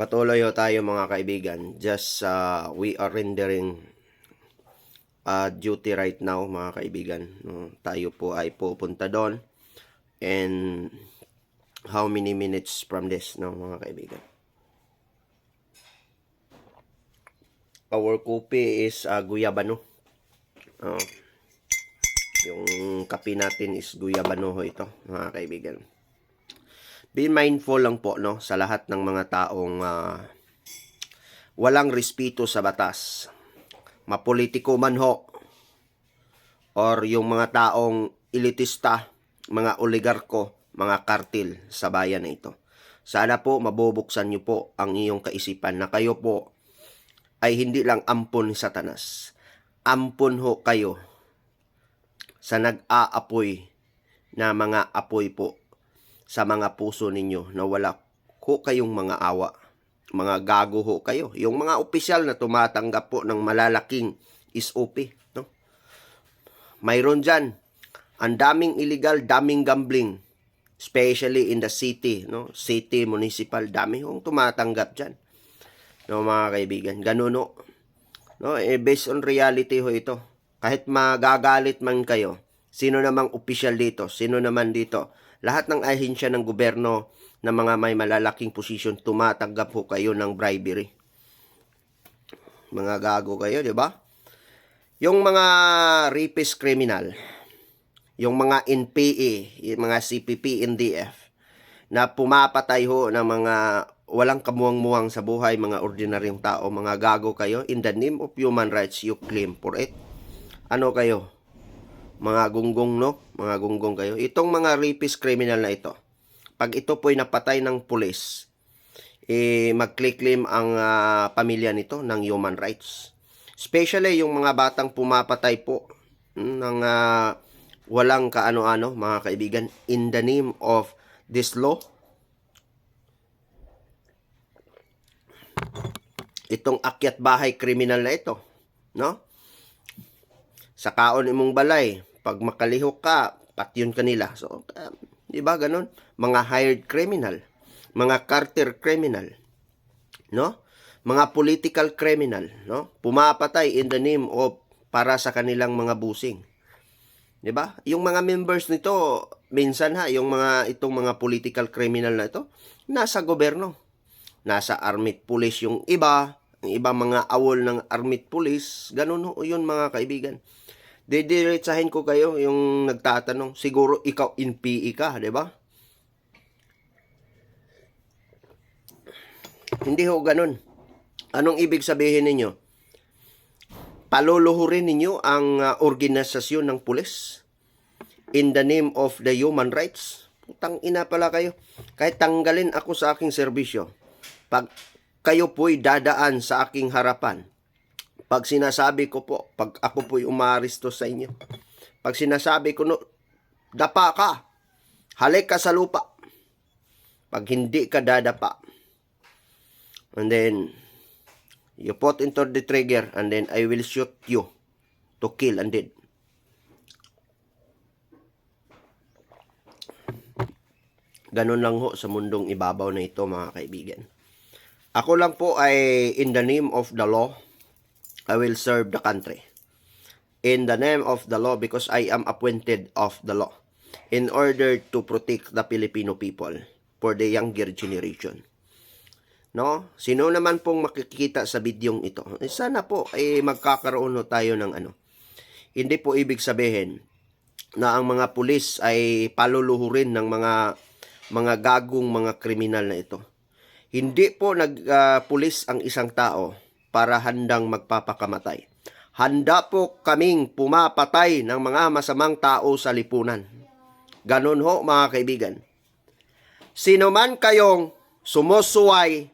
Patuloy tayo mga kaibigan. Just uh, we are rendering uh, duty right now mga kaibigan. No, tayo po ay pupunta doon. And how many minutes from this no mga kaibigan? Our kopi is uh, guyabano. Oh. Yung kape natin is guyabano ho ito mga kaibigan be mindful lang po no sa lahat ng mga taong ah, walang respeto sa batas. Mapolitiko man ho or yung mga taong elitista, mga oligarko, mga kartil sa bayan na ito. Sana po mabubuksan niyo po ang iyong kaisipan na kayo po ay hindi lang ampon ni Satanas. Ampon ho kayo sa nag-aapoy na mga apoy po sa mga puso ninyo na wala ho kayong mga awa. Mga gago ho kayo. Yung mga opisyal na tumatanggap po ng malalaking SOP. No? Mayroon dyan. Ang daming illegal, daming gambling. Especially in the city. No? City, municipal, dami hong tumatanggap dyan. No, mga kaibigan. Ganun no. No, eh, based on reality ho ito. Kahit magagalit man kayo, sino namang opisyal dito, sino naman dito, lahat ng ahensya ng gobyerno na mga may malalaking posisyon tumatanggap ho kayo ng bribery. Mga gago kayo, di ba? Yung mga rapist criminal, yung mga NPA, yung mga CPP, NDF, na pumapatay ho ng mga walang kamuwang-muwang sa buhay, mga ordinaryong tao, mga gago kayo, in the name of human rights, you claim for it. Ano kayo? Mga gunggong no, mga gunggong kayo. Itong mga rapist criminal na ito, pag ito po'y napatay ng pulis, eh, mag-claim ang ah, pamilya nito ng human rights. Especially yung mga batang pumapatay po ng ah, walang kaano-ano, mga kaibigan, in the name of this law. Itong akyat bahay criminal na ito, no? Sa kaon imong balay, pag makalihok ka, patyon ka nila. So, um, di ba ganun? Mga hired criminal, mga carter criminal, no? Mga political criminal, no? Pumapatay in the name of para sa kanilang mga busing. 'Di ba? Yung mga members nito, minsan ha, yung mga itong mga political criminal na ito, nasa gobyerno. Nasa armed police yung iba, ang iba mga awol ng armed police, ganun ho, yun mga kaibigan. Didiretsahin ko kayo yung nagtatanong. Siguro ikaw in PE ka, di ba? Hindi ho ganun. Anong ibig sabihin ninyo? Paluluhurin ninyo ang uh, organisasyon ng pulis in the name of the human rights. Putang ina pala kayo. Kahit tanggalin ako sa aking serbisyo, pag kayo po'y dadaan sa aking harapan, pag sinasabi ko po, pag ako po'y umaristo sa inyo, pag sinasabi ko, no, dapa ka, halik ka sa lupa. Pag hindi ka dadapa, and then, you put into the trigger, and then I will shoot you to kill and dead. Ganun lang ho sa mundong ibabaw na ito mga kaibigan. Ako lang po ay in the name of the law, I will serve the country. In the name of the law because I am appointed of the law in order to protect the Filipino people for the younger generation. No? Sino naman pong makikita sa bidyong ito? Eh, sana po eh magkakaroon ho tayo ng ano. Hindi po ibig sabihin na ang mga pulis ay paluluhurin ng mga mga gagong mga kriminal na ito. Hindi po nagpulis ang isang tao para handang magpapakamatay. Handa po kaming pumapatay ng mga masamang tao sa lipunan. Ganon ho mga kaibigan. Sino man kayong sumusuway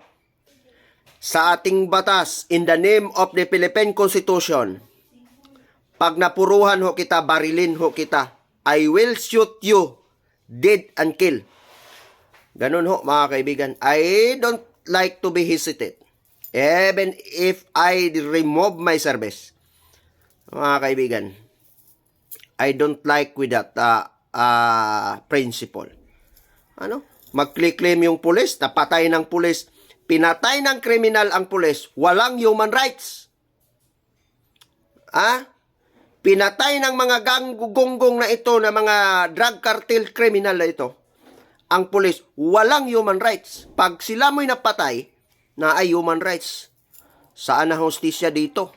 sa ating batas in the name of the Philippine Constitution, pag napuruhan ho kita, barilin ho kita, I will shoot you dead and kill. Ganun ho, mga kaibigan. I don't like to be hesitant. Even if I remove my service. Mga kaibigan, I don't like with that uh, uh, principle. Ano? Mag-claim yung pulis, napatay ng pulis, pinatay ng kriminal ang pulis, walang human rights. Ah? Pinatay ng mga ganggunggong na ito na mga drug cartel criminal na ito. Ang pulis, walang human rights. Pag sila mo'y napatay, na ay human rights. Saan ang hostisya dito?